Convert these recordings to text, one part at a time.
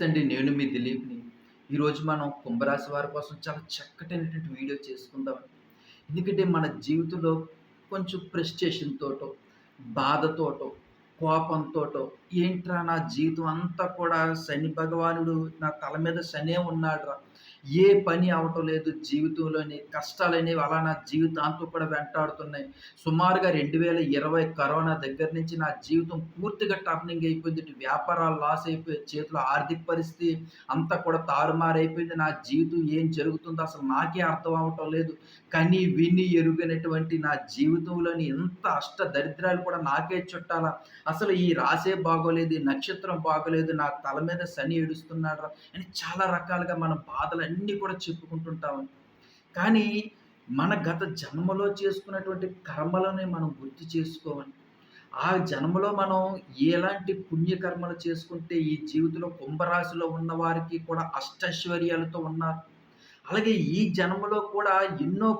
నమస్తే అండి. నేను మీ దిలీప్ని. ఈరోజు మనం కుంభరాశి వారి కోసం చాలా చక్కటైనటువంటి వీడియో చేసుకుందాం. ఎందుకంటే మన జీవితంలో కొంచెం ప్రెస్టేషన్తోటో బాధతోటో కోపంతోటో ఏంట్రా నా జీవితం అంతా కూడా శని భగవానుడు నా తల మీద శనే ఉన్నాడురా. ఏ పని అవటం లేదు. జీవితంలోని కష్టాలనేవి అలా నా జీవితాంతం కూడా వెంటాడుతున్నాయి. సుమారుగా రెండు వేల ఇరవై కరోనా దగ్గర నుంచి నా జీవితం పూర్తిగా టర్నింగ్ అయిపోయింది. వ్యాపారాలు లాస్ అయిపోయి చేతిలో ఆర్థిక పరిస్థితి అంతా కూడా తారుమారైపోయింది. నా జీవితం ఏం జరుగుతుందో అసలు నాకే అర్థం అవటం లేదు. కని విని ఎరుగనటువంటి నా జీవితంలోని ఎంత అష్ట దరిద్రాలు కూడా నాకే చుట్టాలా. అసలు ఈ రాసే బాగోలేదు నక్షత్రం బాగోలేదు నా తల మీద శని ఏడుస్తున్నాడు అని చాలా రకాలుగా మన బాధలు అన్నీ కూడా చెప్పుకుంటుంటాము కానీ మన గత జన్మలో చేసుకున్నటువంటి కర్మలని మనం గుర్తు చేసుకోవాలి. ఆ జన్మలో మనం ఎలాంటి పుణ్యకర్మలు చేసుకుంటే ఈ జీవితంలో కుంభరాశిలో ఉన్న వారికి కూడా అష్టైశ్వర్యాలతో ఉన్నారు. అలాగే ఈ జన్మలో కూడా ఎన్నో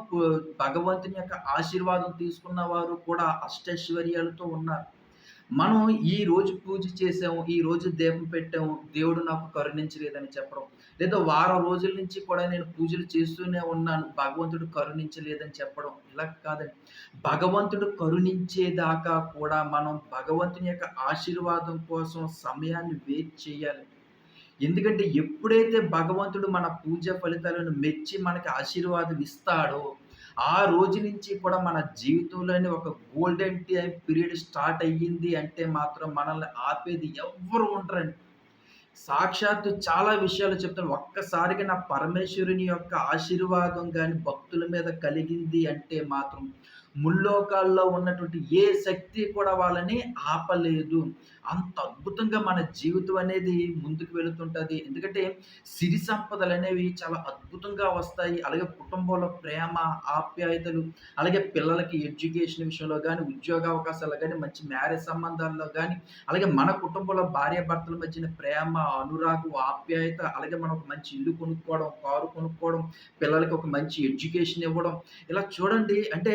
భగవంతుని యొక్క ఆశీర్వాదం తీసుకున్న వారు కూడా అష్టైశ్వర్యాలతో ఉన్నారు. మనం ఈ రోజు పూజ చేసాము ఈ రోజు దీపం పెట్టాము దేవుడు నాకు కరుణించలేదని చెప్పడం. లేదా వారం రోజుల నుంచి కూడా నేను పూజలు చేస్తూనే ఉన్నాను భగవంతుడు కరుణించలేదని చెప్పడం. ఇలా కాదండి. భగవంతుడు కరుణించేదాకా కూడా మనం భగవంతుని యొక్క ఆశీర్వాదం కోసం సమయాన్ని వేట్ చేయాలి. ఎందుకంటే ఎప్పుడైతే భగవంతుడు మన పూజ ఫలితాలను మెచ్చి మనకి ఆశీర్వాదం ఇస్తాడో ఆ రోజు నుంచి కూడా మన జీవితంలోని ఒక గోల్డెన్ టైం పీరియడ్ స్టార్ట్ అయ్యింది అంటే మాత్రం మనల్ని ఆపేది ఎవ్వరు ఉండరండి. సాక్షాత్తు చాలా విషయాలు చెప్తాను. ఒక్కసారిగా నా పరమేశ్వరుని యొక్క ఆశీర్వాదం కానీ భక్తుల మీద కలిగింది అంటే మాత్రం ముల్లోకాల్లో ఉన్నటువంటి ఏ శక్తి కూడా వాళ్ళని ఆపలేదు. అంత అద్భుతంగా మన జీవితం అనేది ముందుకు వెళుతుంటుంది. ఎందుకంటే సిరి సంపదలు అనేవి చాలా అద్భుతంగా వస్తాయి. అలాగే కుటుంబంలో ప్రేమ ఆప్యాయతలు అలాగే పిల్లలకి ఎడ్యుకేషన్ విషయంలో కానీ ఉద్యోగ అవకాశాలు కానీ మంచి మ్యారేజ్ సంబంధాల్లో కానీ అలాగే మన కుటుంబంలో భార్య భర్తల మధ్యన ప్రేమ అనురాగం ఆప్యాయత అలాగే మనం ఒక మంచి ఇల్లు కొనుక్కోవడం కారు కొనుక్కోవడం పిల్లలకి ఒక మంచి ఎడ్యుకేషన్ ఇవ్వడం ఇలా చూడండి. అంటే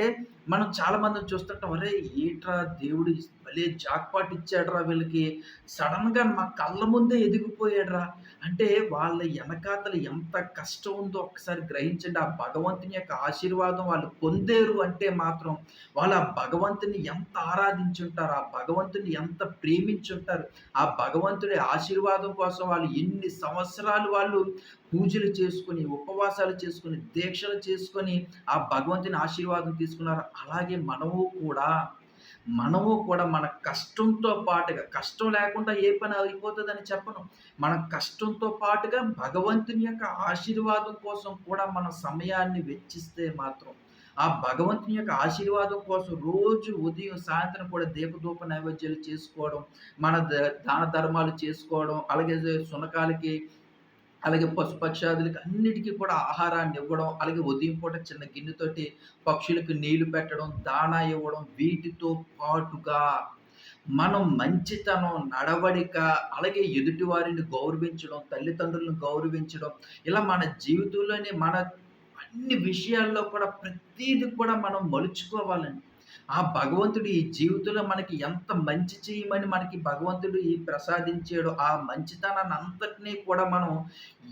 మనం చాలామందిని చూస్తుంటాం అరే ఏట్రా దేవుడు భలే జాక్పాట్ ఇచ్చాడురా వీళ్ళకి. సడన్గా మా కళ్ళ ముందే ఎదిగిపోయాడురా. అంటే వాళ్ళ వెనకాతలు ఎంత కష్టం ఉందో ఒకసారి గ్రహించండి. ఆ భగవంతుని యొక్క ఆశీర్వాదం వాళ్ళు పొందేరు అంటే మాత్రం వాళ్ళు ఆ భగవంతుని ఎంత ఆరాధించుంటారు ఆ భగవంతుని ఎంత ప్రేమించుంటారు ఆ భగవంతుడి ఆశీర్వాదం కోసం వాళ్ళు ఎన్ని సంవత్సరాలు వాళ్ళు పూజలు చేసుకొని ఉపవాసాలు చేసుకొని దీక్షలు చేసుకొని ఆ భగవంతుని ఆశీర్వాదం తీసుకున్నారు అలాగే మనము కూడా మనము కూడా మన కష్టంతో పాటుగా కష్టం లేకుండా ఏ పని అయిపోతుందని చెప్పను. మన కష్టంతో పాటుగా భగవంతుని యొక్క ఆశీర్వాదం కోసం కూడా మన సమయాన్ని వెచ్చిస్తే మాత్రం ఆ భగవంతుని యొక్క ఆశీర్వాదం కోసం రోజు ఉదయం సాయంత్రం కూడా దీపధూప నైవేద్యాలు చేసుకోవడం మన దాన ధర్మాలు చేసుకోవడం అలాగే సునకాలకి అలాగే పశుపక్షాదులకి అన్నిటికీ కూడా ఆహారాన్ని ఇవ్వడం అలాగే ఉదయం పూట చిన్న గిన్నెతోటి పక్షులకు నీళ్ళు పెట్టడం దాణా ఇవ్వడం వీటితో పాటుగా మనం మంచితనం నడవడిక అలాగే ఎదుటి వారిని గౌరవించడం తల్లిదండ్రులను గౌరవించడం ఇలా మన జీవితంలోనే మన అన్ని విషయాల్లో కూడా ప్రతీది కూడా మనం మలుచుకోవాలండి. ఆ భగవంతుడు ఈ జీవితంలో మనకి ఎంత మంచి చేయమని మనకి భగవంతుడు ఈ ప్రసాదించాడు ఆ మంచితనాన్ని అంతటినీ కూడా మనం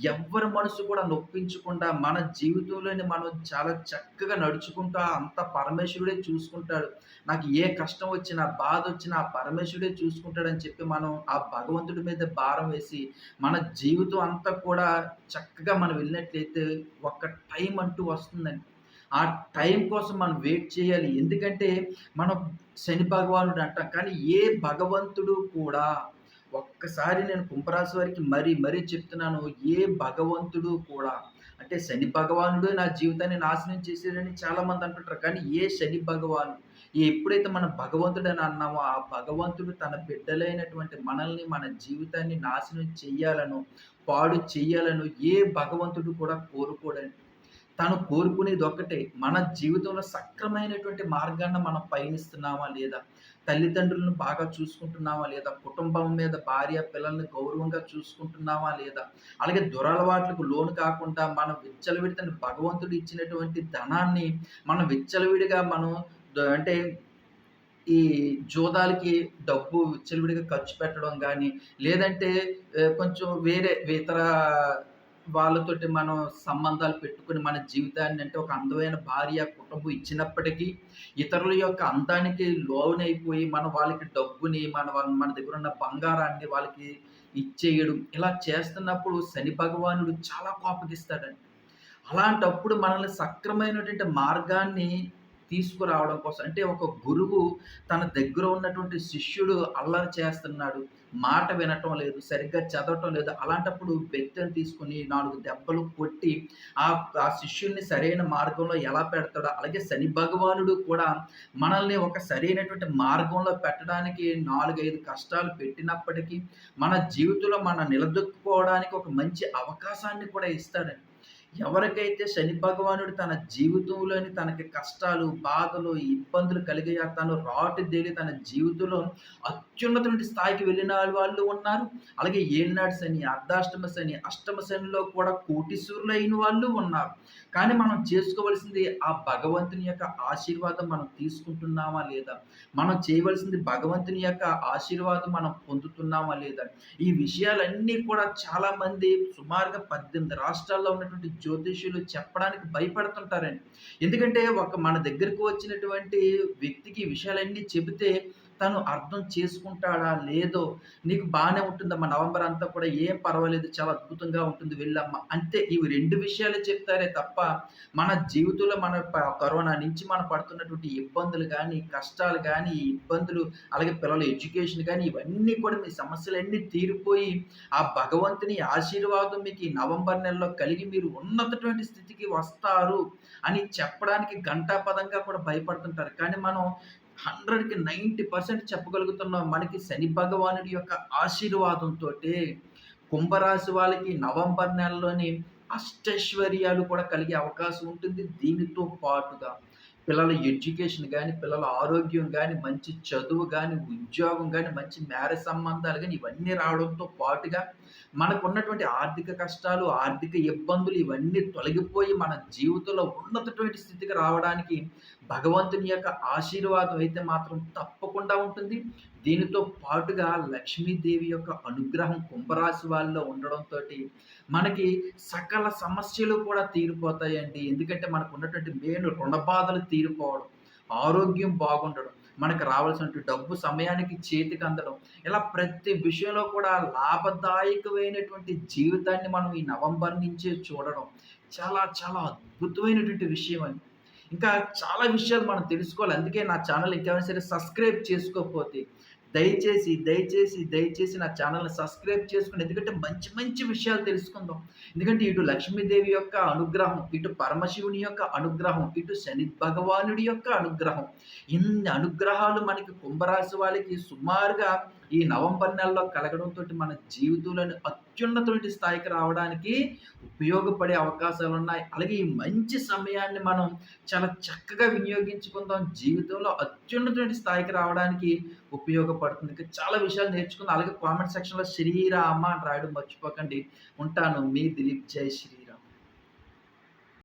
ఎవ్వరి మనసు కూడా నొప్పించకుండా మన జీవితంలోని మనం చాలా చక్కగా నడుచుకుంటూ అంత పరమేశ్వరుడే చూసుకుంటాడు. నాకు ఏ కష్టం వచ్చినా బాధ వచ్చినా ఆ పరమేశ్వరుడే చూసుకుంటాడని చెప్పి మనం ఆ భగవంతుడి మీద భారం వేసి మన జీవితం అంతా కూడా చక్కగా మనం వెళ్ళినట్లయితే ఒక టైం అంటూ వస్తుందండి. ఆ టైం కోసం మనం వెయిట్ చేయాలి. ఎందుకంటే మనం శని భగవానుడు అంటాం కానీ ఏ భగవంతుడు కూడా ఒక్కసారి నేను కుంభరాశి వారికి మరీ మరీ చెప్తున్నాను ఏ భగవంతుడు కూడా అంటే శని భగవానుడు నా జీవితాన్ని నాశనం చేసేదని చాలామంది అంటుంటారు. కానీ ఏ శని భగవాను ఎప్పుడైతే మన భగవంతుడు అని అన్నామో ఆ భగవంతుడు తన బిడ్డలైనటువంటి మనల్ని మన జీవితాన్ని నాశనం చేయాలను పాడు చేయాలను ఏ భగవంతుడు కూడా కోరుకోడండి. తను కోరుకునేది ఒక్కటే మన జీవితంలో సక్రమైనటువంటి మార్గాన్ని మనం పయనిస్తున్నామా లేదా? తల్లిదండ్రులను బాగా చూసుకుంటున్నామా లేదా? కుటుంబం మీద భార్య పిల్లల్ని గౌరవంగా చూసుకుంటున్నామా లేదా? అలాగే దురలవాట్లకు లోను కాకుండా మనం విచ్చలవిడితని భగవంతుడు ఇచ్చినటువంటి ధనాన్ని మనం విచ్చలవిడిగా మనం అంటే ఈ జూదాలకి డబ్బు విచ్చలవిడిగా ఖర్చు పెట్టడం కానీ లేదంటే కొంచెం వేరే ఇతర వాళ్ళతోటి మనం సంబంధాలు పెట్టుకుని మన జీవితాన్ని అంటే ఒక అందమైన భార్య, కుటుంబం ఇచ్చినప్పటికీ, ఇతరుల యొక్క అందానికి లోనైపోయి మనం వాళ్ళకి డబ్బుని, మన వాళ్ళ మన దగ్గరున్న బంగారాన్ని వాళ్ళకి ఇచ్చేయడం, ఇలా చేస్తున్నప్పుడు శని భగవానుడు చాలా కోపగిస్తాడండి. అలాంటప్పుడు మనల్ని సక్రమైనటువంటి మార్గాన్ని తీసుకురావడం కోసం అంటే ఒక గురువు తన దగ్గర ఉన్నటువంటి శిష్యుడు అల్లరి చేస్తున్నాడు. మాట వినటం లేదు. సరిగ్గా చదవటం లేదు. అలాంటప్పుడు వ్యక్తిని తీసుకొని 4 దెబ్బలు కొట్టి ఆ ఆ శిష్యుడిని సరైన మార్గంలో ఎలా పెడతాడో, అలాగే శని భగవానుడు కూడా మనల్ని ఒక సరైనటువంటి మార్గంలో పెట్టడానికి 4, 5 కష్టాలు పెట్టినప్పటికీ, మన జీవితంలో మన నిలదొక్కుకోవడానికి ఒక మంచి అవకాశాన్ని కూడా ఇస్తాడండి. ఎవరికైతే శని భగవానుడు తన జీవితంలోని తనకి కష్టాలు, బాధలు, ఇబ్బందులు కలిగాయో తను రాటుదేలి తన జీవితంలో అత్యున్నతమైన స్థాయికి వెళ్ళిన వాళ్ళు ఉన్నారు. అలాగే ఏనాడు శని, అర్ధాష్టమ శని, అష్టమ శనిలో కూడా కోటీశ్వరులైన వాళ్ళు ఉన్నారు. కానీ మనం చేసుకోవలసింది ఆ భగవంతుని యొక్క ఆశీర్వాదం మనం తీసుకుంటున్నామా లేదా? మనం చేయవలసింది భగవంతుని యొక్క ఆశీర్వాదం మనం పొందుతున్నామా లేదా? ఈ విషయాలన్నీ కూడా చాలామంది సుమారుగా 18 రాష్ట్రాల్లో ఉన్నటువంటి జ్యోతిష్యులు చెప్పడానికి భయపడుతుంటారండి. ఎందుకంటే ఒక మన దగ్గరకు వచ్చినటువంటి వ్యక్తికి విషయాలన్నీ చెబితే తను అర్థం చేసుకుంటాడా? లేదో నీకు బాగానే ఉంటుందమ్మా నవంబర్ అంతా కూడా ఏం పర్వాలేదు చాలా అద్భుతంగా ఉంటుంది వెళ్ళమ్మా. అంతే ఇవి రెండు విషయాలు చెప్తారే తప్ప మన జీవితంలో మన కరోనా నుంచి మనం పడుతున్నటువంటి ఇబ్బందులు కానీ కష్టాలు కానీ ఈ ఇబ్బందులు అలాగే పిల్లల ఎడ్యుకేషన్ కానీ ఇవన్నీ కూడా మీ సమస్యలన్నీ తీరిపోయి ఆ భగవంతుని ఆశీర్వాదం మీకు ఈ నవంబర్ నెలలో కలిగి మీరు ఉన్నతటువంటి స్థితికి వస్తారు అని చెప్పడానికి ఘంటాపథంగా కూడా భయపడుతుంటారు. కానీ మనం 100కి 90% చెప్పగలుగుతున్నాం. మనకి శని భగవానుడి యొక్క ఆశీర్వాదంతో కుంభరాశి వాళ్ళకి నవంబర్ నెలలోని అష్టైశ్వర్యాలు కూడా కలిగే అవకాశం ఉంటుంది. దీనితో పాటుగా పిల్లల ఎడ్యుకేషన్ కానీ పిల్లల ఆరోగ్యం కానీ మంచి చదువు కానీ ఉద్యోగం కానీ మంచి మ్యారేజ్ సంబంధాలు కానీ ఇవన్నీ రావడంతో పాటుగా మనకున్నటువంటి ఆర్థిక కష్టాలు, ఆర్థిక ఇబ్బందులు ఇవన్నీ తొలగిపోయి మన జీవితంలో ఉన్నతటువంటి స్థితికి రావడానికి భగవంతుని యొక్క ఆశీర్వాదం అయితే మాత్రం తప్పకుండా ఉంటుంది. దీనితో పాటుగా లక్ష్మీదేవి యొక్క అనుగ్రహం కుంభరాశి వాళ్ళలో ఉండడంతోటి మనకి సకల సమస్యలు కూడా తీరిపోతాయండి. ఎందుకంటే మనకు ఉన్నటువంటి మెయిన్ రుణ బాధలు తీరిపోవడం, ఆరోగ్యం బాగుండడం, మనకు రావాల్సిన డబ్బు సమయానికి చేతికి అందడం, ఇలా ప్రతి విషయంలో కూడా లాభదాయకమైనటువంటి జీవితాన్ని మనం ఈ నవంబర్ నుంచే చూడడం చాలా చాలా అద్భుతమైనటువంటి విషయం అండి. ఇంకా చాలా విషయాలు మనం తెలుసుకోవాలి. అందుకే నా ఛానల్ ఇంకేమైనా సరే సబ్స్క్రైబ్ చేసుకోకపోతే దయచేసి, దయచేసి, దయచేసి నా ఛానల్‌ని సబ్స్క్రైబ్ చేసుకోండి. ఎందుకంటే మంచి మంచి విషయాలు తెలుసుకుందాం. ఎందుకంటే ఇటు లక్ష్మీదేవి యొక్క అనుగ్రహం, ఇటు పరమశివుని యొక్క అనుగ్రహం, ఇటు శని భగవానుడి యొక్క అనుగ్రహం. ఇన్ని అనుగ్రహాలు మనకి కుంభరాశి వాళ్ళకి సుమారుగా ఈ నవంబర్ నెలలో కలగడంతో మన జీవితంలోని అత్యున్నతమైన స్థాయికి రావడానికి ఉపయోగపడే అవకాశాలు ఉన్నాయి అలాగే ఈ మంచి సమయాన్ని మనం చాలా చక్కగా వినియోగించుకుందాం. జీవితంలో అత్యున్నతమైన స్థాయికి రావడానికి ఉపయోగపడుతుంది. చాలా విషయాలు నేర్చుకుందాం. అలాగే కామెంట్ సెక్షన్‌లో శ్రీరామ అని రాయడం మర్చిపోకండి. ఉంటాను. మీ దిలీప్. జై శ్రీ